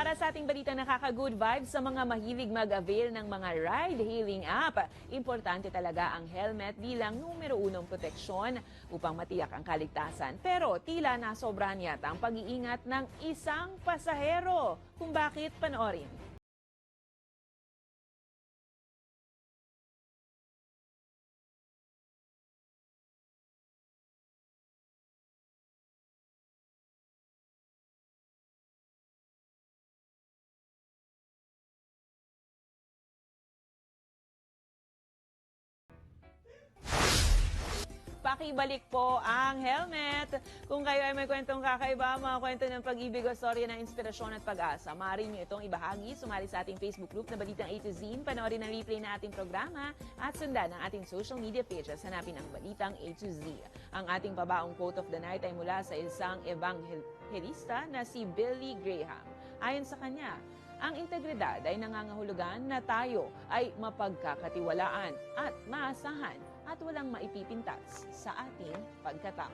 Para sa ating balita nakaka-good vibes sa mga mahilig mag-avail ng mga ride-hailing app, importante talaga ang helmet bilang numero unong proteksyon upang matiyak ang kaligtasan. Pero tila nasobrahan yata ang pag-iingat ng isang pasahero. Kung bakit, panoorin. Pakibalik po ang helmet. Kung kayo ay may kwentong kakaiba, mga kwento ng pag-ibig o storya ng inspirasyon at pag-asa, maaari nyo itong ibahagi. Sumali sa ating Facebook group na Balitang A to Z, panoorin ang replay na ating programa at sundan ang ating social media pages. Hanapin ang Balitang A to Z. Ang ating pabaong quote of the night ay mula sa isang ebanghelista na si Billy Graham. Ayon sa kanya, ang integridad ay nangangahulugan na tayo ay mapagkakatiwalaan at maasahan at walang maipipintas sa ating pagkatao.